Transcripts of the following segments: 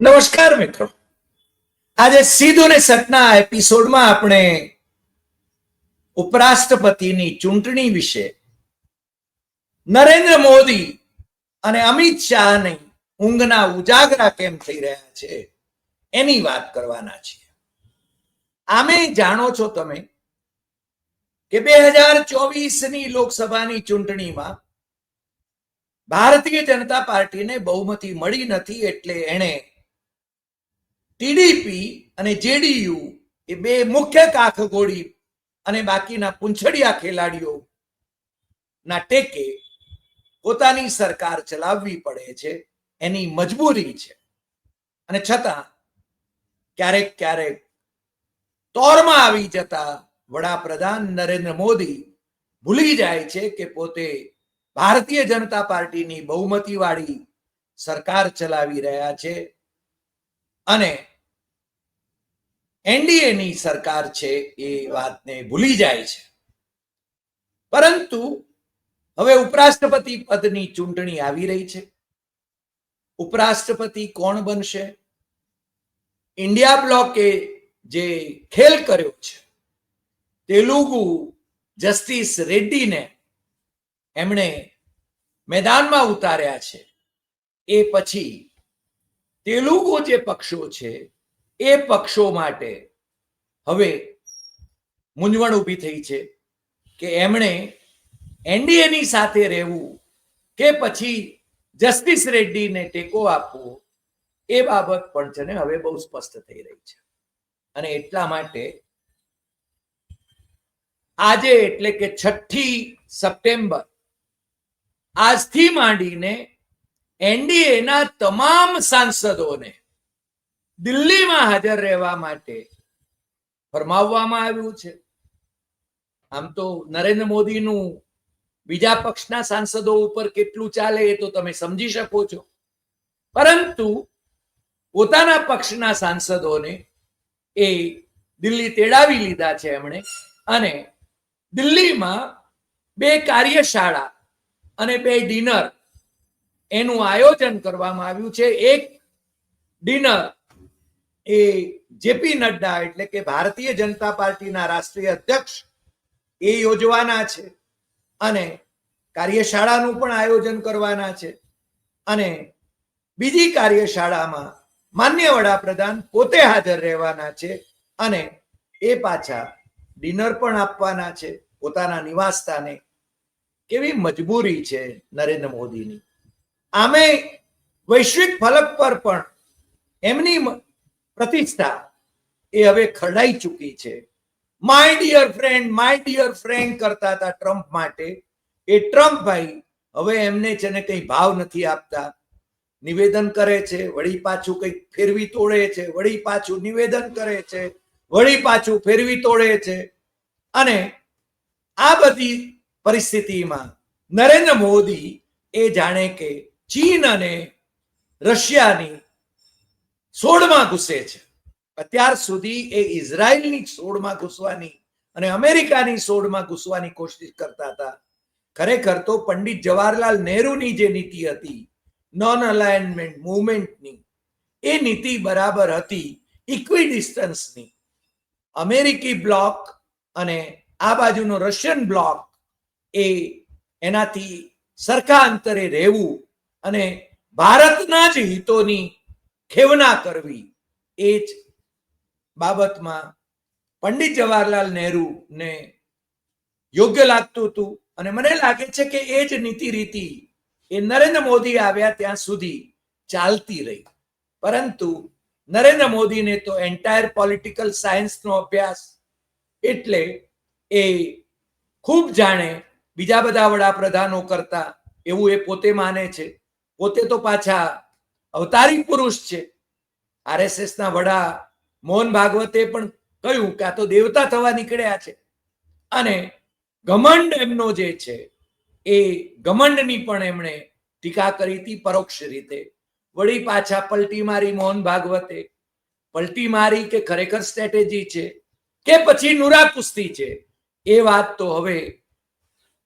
નમસ્કાર, મિત્રો. આજે સીધું ને સતના એપિસોડમાં આપણે ઉપરાષ્ટ્રપતિની ચૂંટણી વિશે નરેન્દ્ર મોદી અને અમિત શાહની ઊંઘના ઉજાગરા કેમ થઈ રહ્યા છે એની વાત કરવાના છીએ. આમે જાણો છો તમે કે બે હજાર ચોવીસની લોકસભાની ચૂંટણીમાં ભારતીય જનતા પાર્ટીને બહુમતી મળી નથી એટલે એણે ટીડીપી અને જેડીયુ એ બે મુખ્ય કાખગોળી અને બાકીના પૂંછડિયા ખેલાડીઓ ના ટેકે પોતાની સરકાર ચલાવવી પડે છે, એની મજબૂરી છે. અને છતાં ક્યારેક ક્યારેક તોરમાં આવી જતા વડાપ્રધાન નરેન્દ્ર મોદી ભૂલી જાય છે કે પોતે ભારતીય જનતા પાર્ટીની બહુમતી વાળી સરકાર ચલાવી રહ્યા છે અને એનડીએની સરકાર છે એ વાતને ભૂલી જાય છે. પરંતુ હવે ઉપરાષ્ટ્રપતિ પદની ચૂંટણી આવી રહી છે. ઉપરાષ્ટ્રપતિ કોણ બનશે? ઇન્ડિયા બ્લોકે જે ખેલ કર્યો છે, તેલુગુ જસ્ટિસ રેડ્ડીને એમણે મેદાનમાં ઉતાર્યા છે. એ પછી તેલુગુ જે પક્ષો છે એ પક્ષો માટે હવે મૂંઝવણ ઊભી થઈ છે કે એમણે એનડીએની સાથે રહેવું કે પછી જસ્ટિસ રેડ્ડીને ટેકો આપવો, એ બાબત પણ છે ને હવે બહુ સ્પષ્ટ થઈ રહી છે. અને એટલા માટે આજે એટલે કે છઠ્ઠી સપ્ટેમ્બર આજથી માંડીને એનડીએના તમામ સાંસદોને દિલ્હીમાં હાજર રહેવા માટે ફરમાવવામાં આવ્યું છે. આમ તો નરેન્દ્ર મોદીનું બીજા પક્ષના સાંસદો ઉપર કેટલું ચાલે એ તો તમે સમજી શકો છો. પરંતુ પોતાના પક્ષના સાંસદોને એ દિલ્હી તેડાવી લીધા છે એમણે અને દિલ્હીમાં બે કાર્યશાળા અને બે ડિનર એનું આયોજન કરવામાં આવ્યું છે. એક ડિનર એ જેપી નડ્ડા એટલે કે ભારતીય જનતા પાર્ટીના રાષ્ટ્રીય અધ્યક્ષ એ યોજવાના છે અને કાર્યશાળાનું પણ આયોજન કરવાના છે અને બીજી કાર્યશાળામાં માન્ય વડાપ્રધાન પોતે હાજર રહેવાના છે અને એ પાછા ડિનર પણ આપવાના છે પોતાના નિવાસ સ્થાને કેવી મજબૂરી છે નરેન્દ્ર મોદીની. આમે વૈશ્વિક ફલક પર પણ એમની પ્રતિષ્ઠા એ હવે ખરડાઈ ચૂકી છે. My dear friend my dear friend કરતા હતા ટ્રમ્પ માટે. એ ટ્રમ્પ ભાઈ હવે એમને છે ને કઈ ભાવ નથી આપતા. નિવેદન કરે છે, વળી પાછું કંઈક ફેરવી તોડે છે, વળી પાછું નિવેદન કરે છે, વળી પાછું ફેરવી તોડે છે. અને આ બધી પરિસ્થિતિમાં નરેન્દ્ર મોદી એ જાણે કે ચીન અને રશિયાની સોળમાં ઘૂસે છે. અત્યાર સુધી એ ઇઝરાયલની સોળમાં ઘૂસવાની અને અમેરિકાની સોળમાં ઘૂસવાની કોશિશ કરતા હતા. ખરેખર તો પંડિત જવાહરલાલ નહેરુની જે નીતિ હતી નોન અલાઇનમેન્ટ મુવમેન્ટની એ નીતિ બરાબર હતી ઇક્વી ડિસ્ટન્સની અમેરિકી બ્લોક અને આ બાજુનો રશિયન બ્લોક એ એનાથી સરખા અંતરે રહેવું અને ભારતના જ હિતોની ખેવના કરવી. એ જ બાબતમાં પંડિત જવાહરલાલ ને યોગ્ય લાગતું હતું અને મને લાગે છે કે એ જ નીતિ રીતિ એ નરેન્દ્ર મોદી આવ્યા ત્યાં સુધી ચાલતી રહી. પરંતુ નરેન્દ્ર મોદીને તો એન્ટાયર પોલિટિકલ સાયન્સનો અભ્યાસ એટલે એ ખૂબ જાણે બીજા બધા વડાપ્રધાનો કરતા એવું એ પોતે માને છે. પોતે તો પાછા અવતારી પુરુષ છે. આરએસએસ ના વડા મોહન ભાગવતે પણ કહ્યું કે આ તો દેવતા થવા નીકળ્યા છે. અને ઘમંડ એમનો જે છે, એ ઘમંડની પણ એમણે ટીકા કરી હતી પરોક્ષ રીતે. વળી પાછા પલટી મારી મોહન ભાગવતે. પલટી મારી કે ખરેખર સ્ટ્રેટેજી છે કે પછી નુરા કુસ્તી છે? એ વાત તો હવે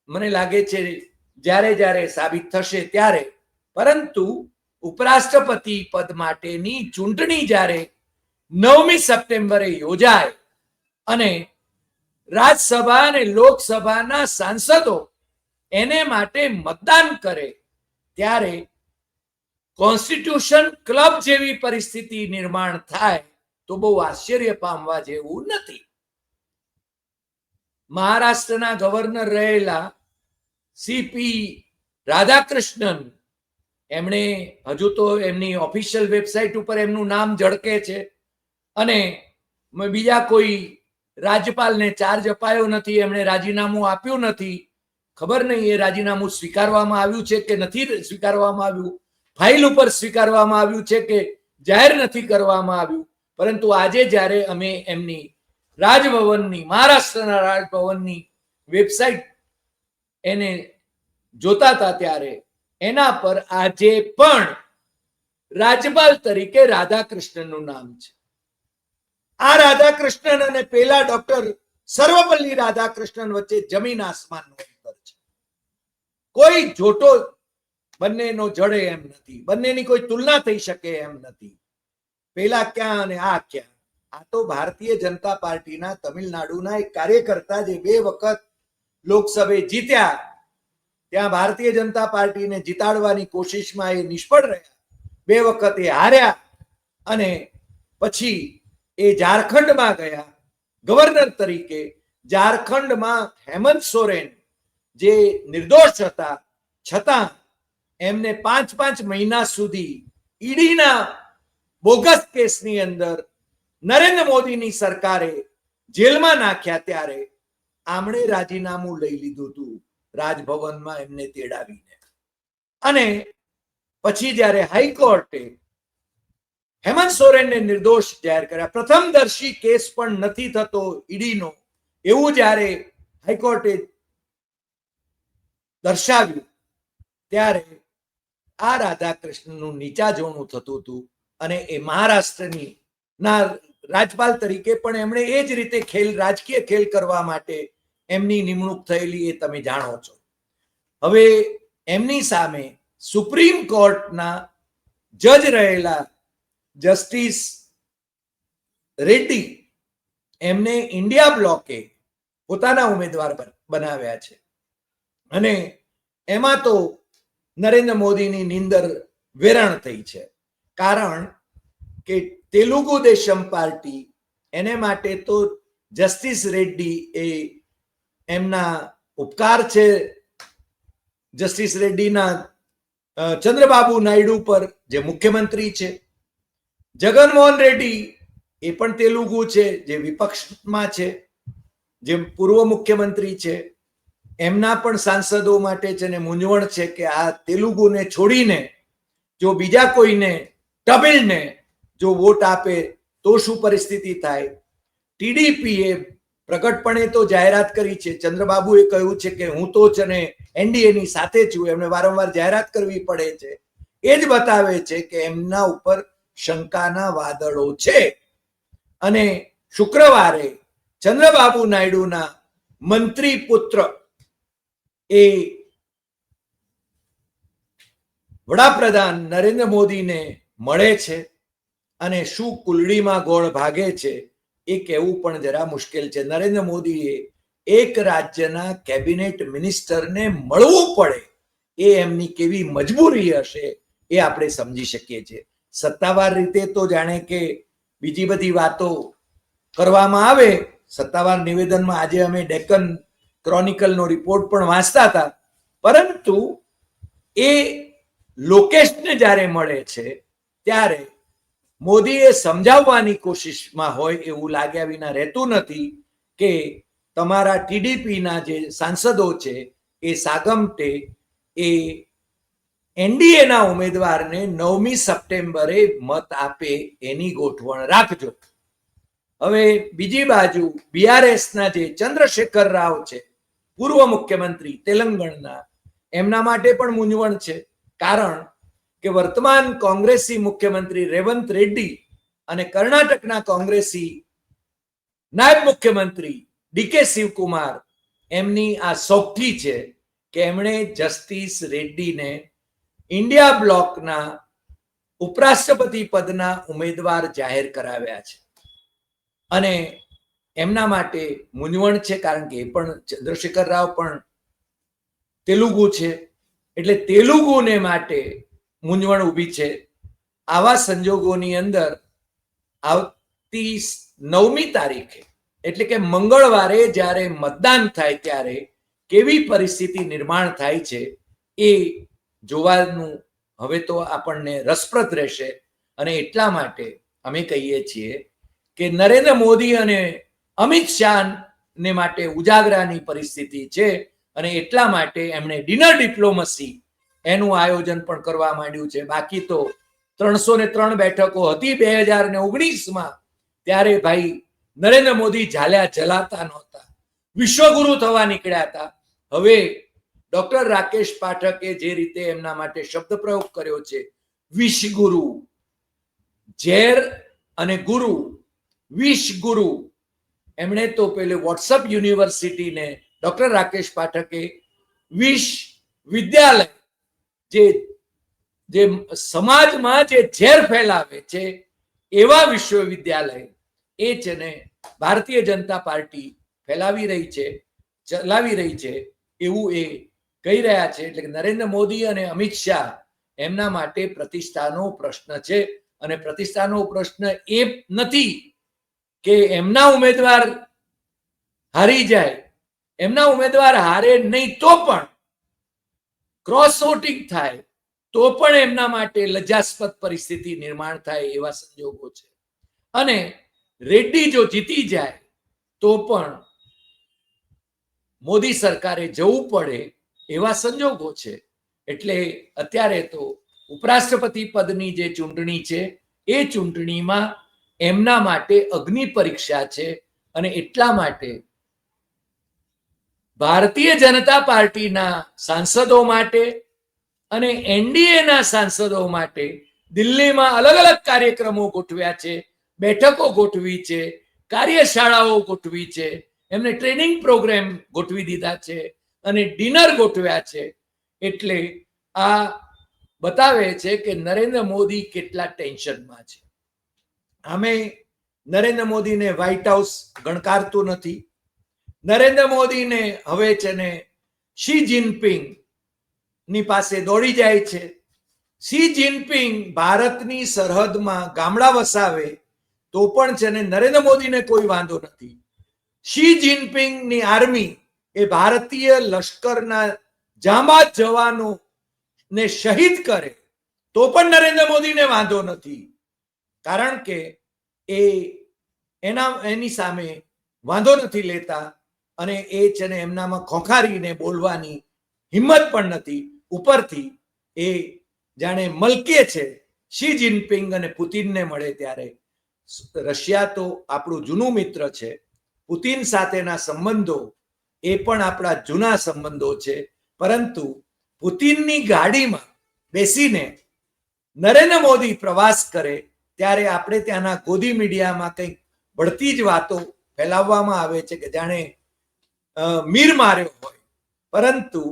મને લાગે છે જ્યારે જ્યારે સાબિત થશે ત્યારે. પરંતુ ઉપરાષ્ટ્રપતિ પદ માટેની ચૂંટણી જ્યારે નવમી સપ્ટેમ્બરે યોજાય અને રાજ્યસભા અને લોકસભાના સાંસદો એને માટે મતદાન કરે, ત્યારે કોન્સ્ટિટ્યુશન ક્લબ જેવી પરિસ્થિતિ નિર્માણ થાય તો બહુ આશ્ચર્ય પામવા જેવું નથી. મહારાષ્ટ્રના ગવર્નર રહેલા સીપી રાધાકૃષ્ણન એમણે હજુ તો એમની ઓફિશિયલ વેબસાઇટ ઉપર એમનું નામ ઝળકે છે. અને બીજા કોઈ રાજ્યપાલને ચાર્જ અપાયો નથી, એમણે રાજીનામું આપ્યું નથી. ખબર નહીં એ રાજીનામું સ્વીકારવામાં આવ્યું છે કે નથી સ્વીકારવામાં આવ્યું. ફાઇલ ઉપર સ્વીકારવામાં આવ્યું છે કે જાહેર નથી કરવામાં આવ્યું. પરંતુ આજે જ્યારે અમે એમની રાજભવનની, મહારાષ્ટ્રના રાજભવનની વેબસાઇટ એને જોતા હતા ત્યારે એના પર આજે પણ રાજપાલ તરીકે રાધાકૃષ્ણનું નામ છે. આ રાધાકૃષ્ણન અને પેલા ડોક્ટર સર્વપલ્લી રાધાકૃષ્ણન વચ્ચે જમીન આસમાનનું છે. કોઈ જોટો બંનેનો જડે એમ નથી. બંનેની કોઈ તુલના થઈ શકે એમ નથી. પેલા ક્યાં અને આ ક્યાં? આ તો ભારતીય જનતા પાર્ટીના તમિલનાડુના એક કાર્યકર્તા જે બે વખત લોકસભે જીત્યા ત્યાં ભારતીય જનતા પાર્ટીને જીતાડવાની કોશિશમાં એ નિષ્ફળ રહ્યા. બે વખત એ હાર્યા અને પછી એ ઝારખંડમાં ગયા. ગવર્નર તરીકે ઝારખંડમાં હેમંત સોરેન જે નિર્દોષ હતા, છતાં એમને પાંચ પાંચ મહિના સુધી ઈડીના બોગસ કેસની અંદર નરેન્દ્ર મોદીની સરકારે જેલમાં નાખ્યા ત્યારે આમણે રાજીનામું લઈ લીધું હતું. રાજભવનમાં એમને તેડાવીને. અને પછી જ્યારે હાઈકોર્ટે હેમંત સોરેનને નિર્દોષ જાહેર કર્યા પ્રથમ દર્શી કેસ પણ નથી થતો ઈડીનો, એવું જ્યારે હાઈકોર્ટે દર્શાવ્યું, ત્યારે આ રાધાકૃષ્ણનું નીચા જોણું થતું હતું અને એ મહારાષ્ટ્રની ના રાજપાલ તરીકે પણ એમણે એ જ રીતે ખેલ, રાજકીય ખેલ કરવા માટે એમની નિમણૂક થયેલી એ તમે જાણો છો. હવે એમની સામે સુપ્રીમ કોર્ટના જજ રહેલા જસ્ટિસ રેડ્ડી એમને ઇન્ડિયા બ્લોકે પોતાના ઉમેદવાર બનાવ્યા છે. અને એમાં તો નરેન્દ્ર મોદીની નિંદર વેરાણ થઈ છે. કારણ કે તેલુગુ દેશમ પાર્ટી એને માટે તો જસ્ટિસ રેડ્ડી એ એમના ઉપકાર છે જસ્ટિસ રેડ્ડીના ચંદ્રબાબુ નાયડુ પર જે મુખ્યમંત્રી છે. જગનમોહન રેડ્ડી એ પણ તેલુગુ છે, જે વિપક્ષમાં છે, જે પૂર્વ મુખ્યમંત્રી છે. એમના પણ સાંસદો માટે છે ને મૂંઝવણ છે કે આ તેલુગુને છોડીને જો બીજા કોઈને તમિલને જો વોટ આપે તો શું પરિસ્થિતિ થાય? ટીડીપી એ પ્રકટપણે તો જાહેરાત કરી છે. ચંદ્રબાબુએ કહ્યું છે કે હું તો છે ને એનડીએ સાથે છું. એમને વારંવાર જાહેરાત કરવી પડે છે. એ જ બતાવે છે કે એમના ઉપર શંકાના વાદળો છે. અને શુક્રવારે ચંદ્રબાબુ નાયડુના મંત્રી પુત્ર એ વડાપ્રધાન નરેન્દ્ર મોદીને મળે છે અને શું કુલડીમાં ગોળ ભાગે છે એ કહેવું પણ જરા મુશ્કેલ છે. નરેન્દ્ર મોદીએ એક રાજ્યના કેબિનેટ મિનિસ્ટરને મળવું પડે એ એમની કેવી મજબૂરી હશે એ આપણે સમજી શકીએ છીએ. સત્તાવાર રીતે તો જાણે કે બીજી બધી વાતો કરવામાં આવે, સત્તાવાર નિવેદનમાં આજે અમે ડેકન ક્રોનિકલનો રિપોર્ટ પણ વાંચતા હતા. પરંતુ એ લોકેશને જ્યારે મળે છે, ત્યારે મોદીએ સમજાવવાની કોશિશમાં હોય એવું લાગ્યા વિના રહેતું નથી કે તમારા ટીડીપીના જે સાંસદો છે એ સાગમટે એ એનડીએના ઉમેદવારને નવમી સપ્ટેમ્બરે મત આપે એની ગોઠવણ રાખજો. હવે બીજી બાજુ બીઆરએસના જે ચંદ્રશેખર રાવ છે, પૂર્વ મુખ્યમંત્રી તેલંગણના, એમના માટે પણ મૂંઝવણ છે. કારણ કે વર્તમાન કોંગ્રેસી મુખ્યમંત્રી રેવંત રેડ્ડી અને કર્ણાટકના કોંગ્રેસી નાયબ મુખ્યમંત્રી ડીકે શિવકુમાર એમની આ સૌથી છે કે એમણે જસ્ટિસ રેડ્ડીને ઇન્ડિયા બ્લોકના ઉપરાષ્ટ્રપતિ પદના ઉમેદવાર જાહેર કરાવ્યા છે. અને એમના માટે મૂંઝવણ છે કારણ કે એ પણ ચંદ્રશેખર રાવ પણ તેલુગુ છે. એટલે તેલુગુને માટે મૂંઝવણ ઊભી છે. આવા સંજોગોની અંદર આવતી નવમી તારીખે, એટલે કે મંગળવારે જ્યારે મતદાન થાય ત્યારે કેવી પરિસ્થિતિ નિર્માણ થાય છે એ જોવાનું હવે તો આપણને રસપ્રદ રહેશે. અને એટલા માટે અમે કહીએ છીએ કે નરેન્દ્ર મોદી અને અમિત શાહ ને માટે ઉજાગરાની પરિસ્થિતિ છે અને એટલા માટે એમણે ડિનર ડિપ્લોમસી એનું આયોજન પણ કરવા માંડ્યું છે. બાકી તો ત્રણસો ને ત્રણ બેઠકો હતી બે હજાર ને ઓગણીસમાં. ત્યારે ભાઈ નરેન્દ્ર મોદી ઝાલ્યા જલાતા નહોતા. વિશ્વગુરુ થવા નીકળ્યા હતા. હવે ડોક્ટર રાકેશ પાઠકે જે રીતે એમના માટે શબ્દ પ્રયોગ કર્યો છે વિશ ગુરુ ઝેર અને ગુરુ વિશ ગુરુ એમણે તો પેલે વોટ્સઅપ યુનિવર્સિટીને ડોક્ટર રાકેશ પાઠકે વિશ વિદ્યાલય જે જે સમાજમાં જે ઝેર ફેલાવે છે, એવા વિશ્વવિદ્યાલય એ છે ને ભારતીય જનતા પાર્ટી ફેલાવી રહી છે, ચલાવી રહી છે, એવું એ કહી રહ્યા છે. એટલે કે નરેન્દ્ર મોદી અને અમિત શાહ એમના માટે પ્રતિષ્ઠાનો પ્રશ્ન છે. અને પ્રતિષ્ઠાનો પ્રશ્ન એ નથી કે એમના ઉમેદવાર હારી જાય. એમના ઉમેદવાર હારે નહીં તો પણ ક્રોસ વોટિંગ થાય, તો પણ એમના માટે લજાસ્પદ પરિસ્થિતિ નિર્માણ થાય એવા સંજોગો છે. અને રેડ્ડી જો જીતી જાય, તો પણ મોદી સરકારે જવું પડે એવા સંજોગો છે. એટલે અત્યારે તો ઉપરાષ્ટ્રપતિ પદની જે ચૂંટણી છે, એ ચૂંટણીમાં એમના માટે અગ્નિ પરીક્ષા છે અને એટલા માટે ભારતીય જનતા પાર્ટીના સાંસદો માટે અને એનડીએના સાંસદો માટે દિલ્હીમાં અલગ અલગ કાર્યક્રમો ગોઠવ્યા છે, બેઠકો ગોઠવી છે, કાર્યશાળાઓ ગોઠવી છે, એમને ટ્રેનિંગ પ્રોગ્રામ ગોઠવી દીધા છે અને ડિનર ગોઠવ્યા છે. એટલે આ બતાવે છે કે નરેન્દ્ર મોદી કેટલા ટેન્શનમાં છે. અમે નરેન્દ્ર મોદીને વ્હાઇટ હાઉસ ગણકારતું નથી. નરેન્દ્ર મોદીને હવે છે ને શી જિનપિંગની પાસે દોડી જાય છે. શી જિનપિંગ ભારતની સરહદમાં ગામડા વસાવે તો પણ છે ને નરેન્દ્ર મોદીને કોઈ વાંધો નથી. શી જિનપિંગની આર્મી એ ભારતીય લશ્કરના જામા જવાનો ને શહીદ કરે તો પણ નરેન્દ્ર મોદીને વાંધો નથી. કારણ કે એ એના, એની સામે વાંધો નથી લેતા. અને એ છે ને એમનામાં ખોખારીને બોલવાની હિંમત પણ નથી. ઉપરથી એ જાણે મલકે છે, શી જિનપિંગ અને પુતિનને મળે ત્યારે. રશિયા તો આપણું જૂનું મિત્ર છે. પુતિન સાથેના સંબંધો એ પણ આપણા જૂના સંબંધો છે. પરંતુ પુતિનની ગાડીમાં બેસીને નરેન્દ્ર મોદી પ્રવાસ કરે ત્યારે આપણે ત્યાંના ગોદી મીડિયામાં કંઈક ભળતી જ વાતો ફેલાવવામાં આવે છે કે જાણે મીર માર્યો હોય. પરંતુ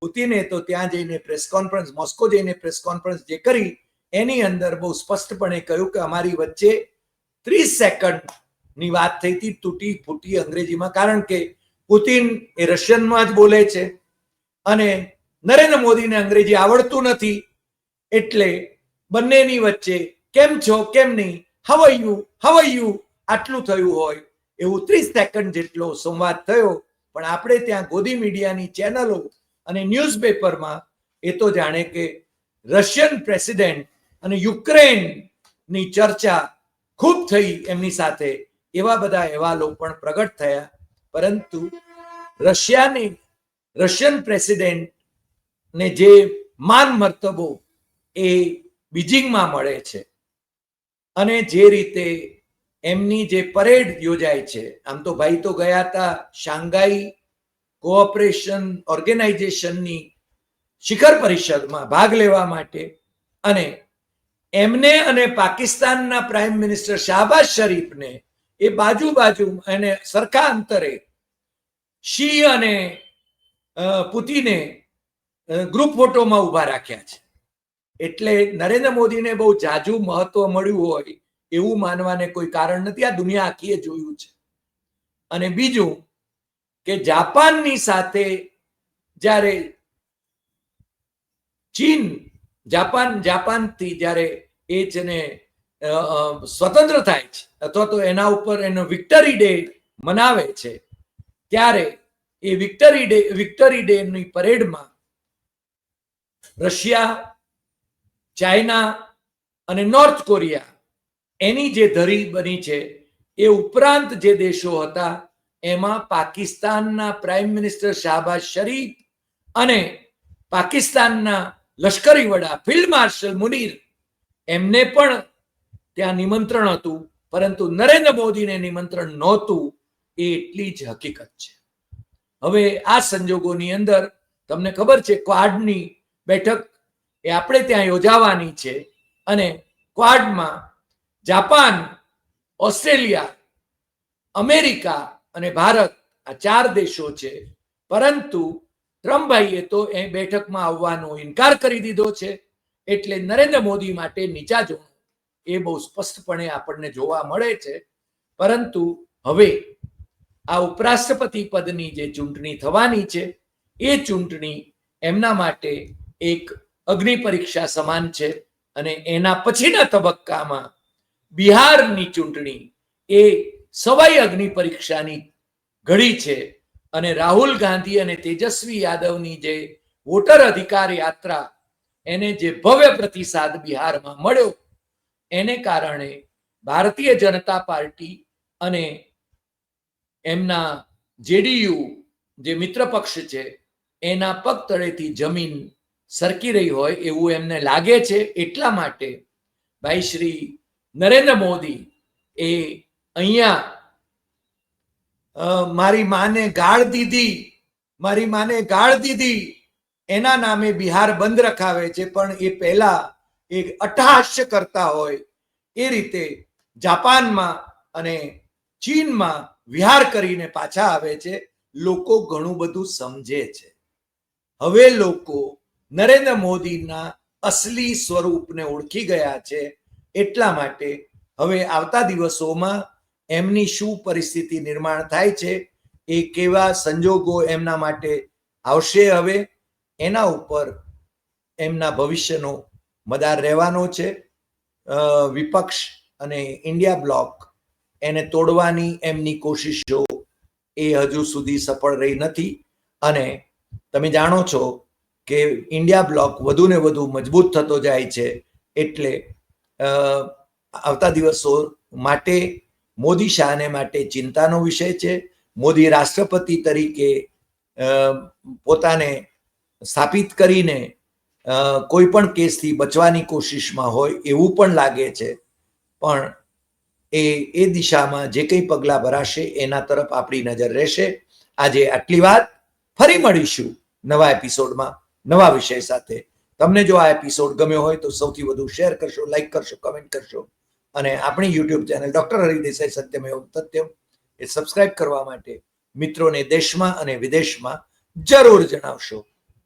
પુતિને તો ત્યાં જઈને પ્રેસ કોન્ફરન્સ મોસ્કો જઈને પ્રેસ કોન્ફરન્સ જે કરી, એની અંદર બહુ સ્પષ્ટપણે કહ્યું કે અમારી વચ્ચે ત્રીસ સેકન્ડની વાત થઈ હતી તૂટી ફૂટી અંગ્રેજીમાં, કારણ કે પુતિન એ રશિયનમાં જ બોલે છે અને નરેન્દ્ર મોદીને અંગ્રેજી આવડતું નથી. એટલે બંનેની વચ્ચે કેમ છો, કેમ નહીં હવૈયું હવૈયું આટલું થયું હોય, એવું ત્રીસ સેકન્ડ જેટલો સંવાદ થયો. પણ આપણે ત્યાં ગોદી મીડિયાની ચેનલો અને ન્યૂઝપેપરમાં એ તો જાણે કે રશિયન પ્રેસિડેન્ટ અને યુક્રેનની ચર્ચા ખૂબ થઈ એમની સાથે, એવા બધા અહેવાલો પણ પ્રગટ થયા. પરંતુ રશિયાની, રશિયન પ્રેસિડેન્ટ ને જે માન મર્તબો એ બીજિંગમાં મળે છે અને જે રીતે એમની જે પરેડ યોજાય છે, આમ તો ભાઈ તો ગયા હતા શાંઘાઈ કોઓપરેશન ઓર્ગેનાઇઝેશનની શિખર પરિષદમાં ભાગ લેવા માટે અને એમને અને પાકિસ્તાનના પ્રાઇમ મિનિસ્ટર શાહબાઝ શરીફને એ બાજુ બાજુ અને સરખા અંતરે શી અને પુતિને ગ્રુપ ફોટોમાં ઊભા રાખ્યા છે. એટલે નરેન્દ્ર મોદીને બહુ જાજુ મહત્વ મળ્યું હોય એવું માનવાને કોઈ કારણ નથી. આ દુનિયા આખીએ જોયું છે. અને બીજું કે જાપાનની સાથે જ્યારે ચીન, જાપાન, જાપાનથી જ્યારે એ છે ને સ્વતંત્ર થાય છે, અથવા તો એના ઉપર એનો વિક્ટરી ડે મનાવે છે, ત્યારે એ વિક્ટરી ડે વિક્ટરી ડે ની પરેડમાં રશિયા, ચાઇના અને નોર્થ કોરિયા એની જે ધરી બની છે, એ ઉપરાંત જે દેશો હતા, એમાં પાકિસ્તાનના પ્રાઇમ મિનિસ્ટર શાહબાઝ શરીફ અને પાકિસ્તાનના લશ્કરી વડા ફિલ્ડ માર્શલ મુનીર, એમને પણ ત્યાં નિમંત્રણ હતું. પરંતુ નરેન્દ્ર મોદીને નિમંત્રણ નહોતું, એ એટલી જ હકીકત છે. હવે આ સંજોગોની અંદર તમને ખબર છે ક્વાડની બેઠક એ આપણે ત્યાં યોજાવાની છે અને ક્વાડમાં જાપાન, ઓસ્ટ્રેલિયા, અમેરિકા અને ભારત આ ચાર દેશો છે. પરંતુ ટ્રમ્પભાઈએ તો એ બેઠકમાં આવવાનો ઇનકાર કરી દીધો છે. એટલે નરેન્દ્ર મોદી માટે નીચા જોવાનું એ બહુ સ્પષ્ટપણે આપણને જોવા મળે છે. પરંતુ હવે આ ઉપરાષ્ટ્રપતિ પદની જે ચૂંટણી થવાની છે, એ ચૂંટણી એમના માટે એક અગ્નિ પરીક્ષા સમાન છે અને એના પછીના તબક્કામાં બિહારની ચૂંટણી એ સવાઈ અગ્નિ પરીક્ષાની ઘડી છે અને રાહુલ ગાંધી અને તેજસ્વી યાદવની જે વોટર અધિકાર યાત્રા એને જે ભવ્ય પ્રતિસાદ બિહારમાં મળ્યો, એને કારણે ભારતીય જનતા પાર્ટી અને એમના જેડીયુ જે મિત્ર પક્ષ છે, એના પગ તળેથી જમીન સરકી રહી હોય એવું એમને લાગે છે. એટલા માટે ભાઈ શ્રી નરેન્દ્ર મોદી એ અહીંયા મારી માને ગાળ દીધી, મારી માને ગાળ દીધી, એના નામે બિહાર બંધ રખાવે છે, પણ એ પહેલા એક અટ્ટહાસ્ય કરતા હોય એ રીતે જાપાનમાં અને ચીનમાં વિહાર કરીને પાછા આવે છે. લોકો ઘણું બધું સમજે છે. હવે લોકો નરેન્દ્ર મોદીના અસલી સ્વરૂપને ઓળખી ગયા છે. એટલા માટે હવે આવતા દિવસોમાં એમની શું પરિસ્થિતિ નિર્માણ થાય છે એ કેવા સંજોગો એમના માટે આવશે હવે, એના ઉપર એમના ભવિષ્યનો મદાર રહેવાનો છે. વિપક્ષ અને ઇન્ડિયા બ્લોક એને તોડવાની એમની કોશિશો એ હજુ સુધી સફળ રહી નથી. અને તમે જાણો છો કે ઇન્ડિયા બ્લોક વધુ ને વધુ મજબૂત થતો જાય છે એટલે આવતા દિવસો માટે મોદી શાહને માટે ચિંતાનો વિષય છે. મોદી રાષ્ટ્રપતિ તરીકે પોતાને સ્થાપિત કરીને કોઈ પણ કેસથી બચવાની કોશિશમાં હોય એવું પણ લાગે છે. પણ એ એ દિશામાં જે કંઈ પગલાં ભરાશે એના તરફ આપણી નજર રહેશે. આજે આટલી વાત. ફરી મળીશું નવા એપિસોડમાં નવા વિષય સાથે. તમને જો આ એપિસોડ ગમ્યો હોય તો સૌથી વધુ શેર કરશો લાઈક કરશો કમેન્ટ કરશો. અને આપણી YouTube channel doctor Hari Desai Satyamev Satyam એ સબસ્ક્રાઇબ કરવા માટે મિત્રોને દેશમાં અને વિદેશમાં જરૂર જણાવશો.